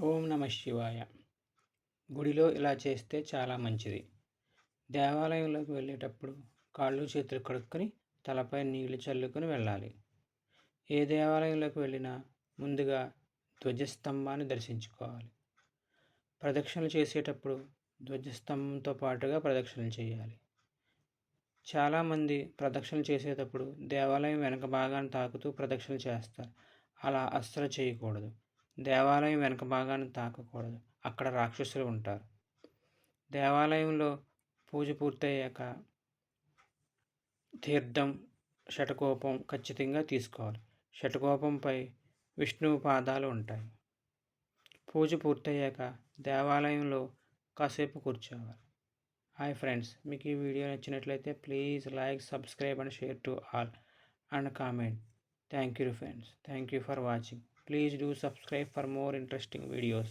ఓం నమ శివాయ. గుడిలో ఇలా చేస్తే చాలా మంచిది. దేవాలయంలోకి వెళ్ళేటప్పుడు కాళ్ళు చేతులు కడుక్కొని తలపై నీళ్ళు చల్లుకొని వెళ్ళాలి. ఏ దేవాలయంలోకి వెళ్ళినా ముందుగా ధ్వజస్తంభాన్ని దర్శించుకోవాలి. ప్రదక్షిణలు చేసేటప్పుడు ధ్వజస్తంభంతో పాటుగా ప్రదక్షిణలు చేయాలి. చాలామంది ప్రదక్షిణలు చేసేటప్పుడు దేవాలయం వెనక భాగాన్ని తాకుతూ ప్రదక్షిణలు చేస్తారు. అలా అస్సలు చేయకూడదు. దేవాలయం వెనక భాగాన్ని తాకకూడదు. అక్కడ రాక్షసులు ఉంటారు. దేవాలయంలో పూజ పూర్తయ్యాక తీర్థం షటకోపం ఖచ్చితంగా తీసుకోవాలి. షటకోపంపై విష్ణువు పాదాలు ఉంటాయి. పూజ పూర్తయ్యాక దేవాలయంలో కాసేపు కూర్చోవాలి. హాయ్ ఫ్రెండ్స్ మీకు ఈ వీడియో నచ్చినట్లయితే please like subscribe and share to all and comment. Thank you friends. Thank you for watching. Please do subscribe for more interesting videos.